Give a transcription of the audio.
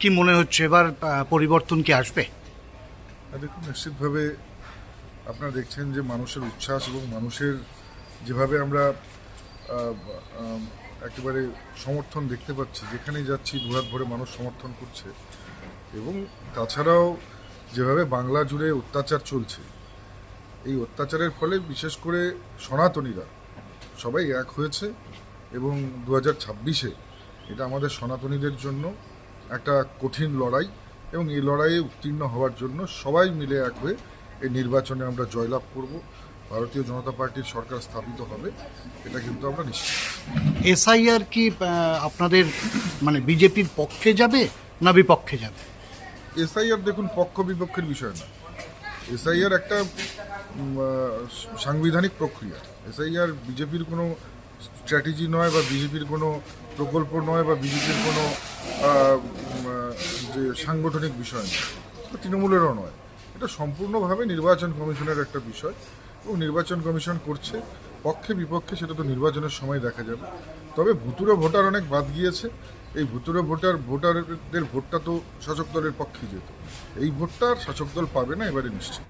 কি মনে হচ্ছে এবার পরিবর্তন কি আসবে? দেখুন, নিশ্চিতভাবে আপনারা দেখছেন যে মানুষের উচ্ছ্বাস এবং মানুষের যেভাবে আমরা একেবারে সমর্থন দেখতে পাচ্ছি, যেখানেই যাচ্ছি, দুহাত ভরে মানুষ সমর্থন করছে। এবং তাছাড়াও যেভাবে বাংলা জুড়ে অত্যাচার চলছে, এই অত্যাচারের ফলে বিশেষ করে সনাতনীরা সবাই এক হয়েছে এবং দু হাজার ছাব্বিশে এটা আমাদের সনাতনীদের জন্য একটা কঠিন লড়াই এবং এই লড়াইয়ে উত্তীর্ণ হওয়ার জন্য সবাই মিলে এক হয়ে এই নির্বাচনে আমরা জয়লাভ করব। ভারতীয় জনতা পার্টির সরকার স্থাপিত হবে এটা কিন্তু আমরা নিশ্চিত। এসআইআর কি আপনাদের মানে বিজেপির পক্ষে যাবে না বিপক্ষে যাবে? এসআইআর দেখুন পক্ষ বিপক্ষের বিষয় না। এসআইআর একটা সাংবিধানিক প্রক্রিয়া। এসআইআর বিজেপির কোনো স্ট্র্যাটেজি নয় বা বিজেপির কোনো প্রকল্প নয় বা বিজেপির কোনো যে সাংগঠনিক বিষয় নয় তৃণমূলেরও নয়। এটা সম্পূর্ণভাবে নির্বাচন কমিশনের একটা বিষয় এবং নির্বাচন কমিশন করছে, পক্ষে বিপক্ষে সেটা তো নির্বাচনের সময় দেখা যাবে। তবে ভুতুরে ভোটার অনেক বাদ গিয়েছে। এই ভুতুরে ভোটার, ভোটারদের ভোটটা তো শাসক দলের পক্ষে যেত। এই ভোটটা শাসক দল পাবে না এবারে নিশ্চিত।